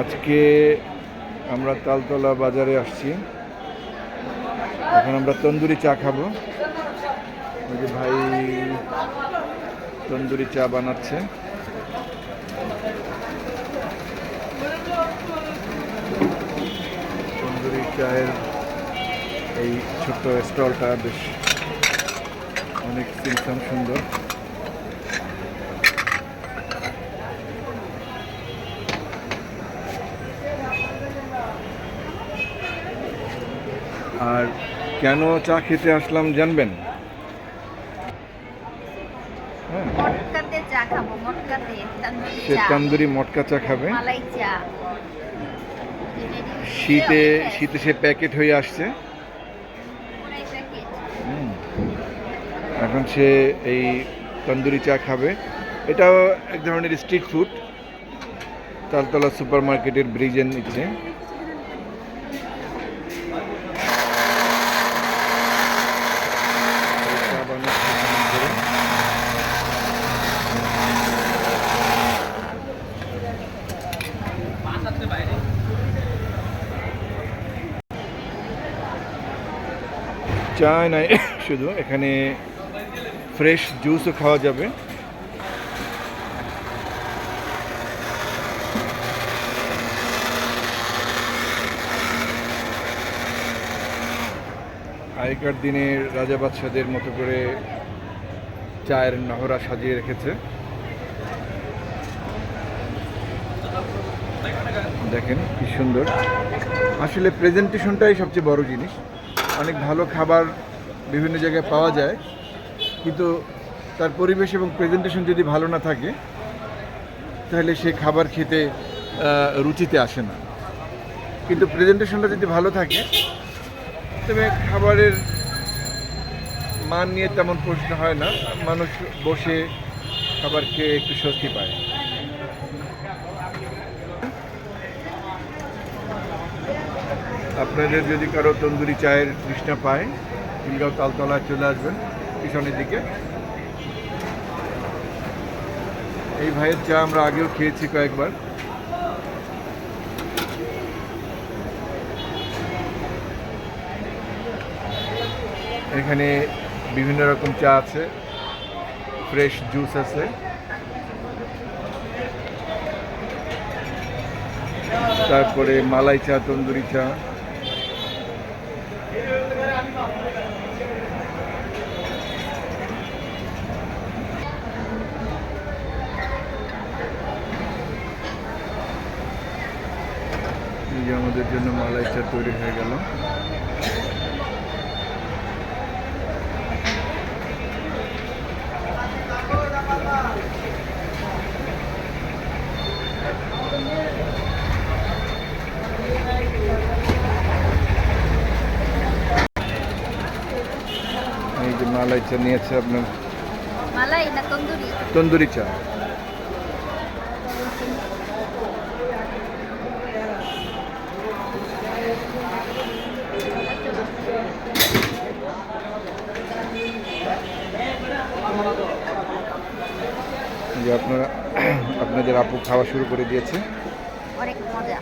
আজকে আমরা তালতলা বাজারে আসছি। এখন আমরা তন্দুরি চা খাব। যে ভাই তন্দুরি চা বানাচ্ছে। তন্দুরি চায়ের এই ছোট্ট স্টলটা বেশ অনেক সুন্দর। আর কেন চা খেতে আসলাম জানবেন? হ্যাঁ। সে তন্দুরি মটকা চা খাবে। শীতে শীতে সে প্যাকেট হয়ে আসছে। এখন সে এই তন্দুরি চা খাবে। এটাও এক ধরনের স্ট্রিট ফুড তালতলা সুপার মার্কেটের ব্রিজের নিচে চা বানাচ্ছে এখানে করে। চা নাই শুধু এখানে ফ্রেশ জুসও খাওয়া যাবে। আগেকার দিনে রাজা বাদশাদের মতো করে চায়ের নহরা সাজিয়ে রেখেছে। দেখেন কি সুন্দর। আসলে প্রেজেন্টেশনটাই সবচেয়ে বড় জিনিস। অনেক ভালো খাবার বিভিন্ন জায়গায় পাওয়া যায়। কিন্তু তার পরিবেশ এবং প্রেজেন্টেশন যদি ভালো না থাকে, তাহলে সে খাবার খেতে রুচিতে আসে না। কিন্তু প্রেজেন্টেশনটা যদি ভালো থাকে, তবে খাবারের মান নিয়ে তেমন প্রশ্ন হয় না। মানুষ বসে খাবার খেয়ে একটু স্বস্তি পায়। আপনাদের যদি কারও তন্দুরি চায়ের তৃষ্ণা পায় খিলগাঁও তালতলায় চলে আসবেন, পিছনের দিকে। এই ভাইয়ের চা আমরা আগেও খেয়েছি কয়েকবার। এখানে বিভিন্ন রকম চা আছে, ফ্রেশ জুস আছে। তারপরে মালাই চা, তন্দুরি চা। আমাদের জন্য মালাই তৈরি হয়ে গেল এই যে মালাই চা নিয়েছে আপনার? মালাই না তন্দুরি? তন্দুরি চা। যে আপনারা আপনাদের আপু খাওয়া শুরু করে দিয়েছে। অনেক মজা।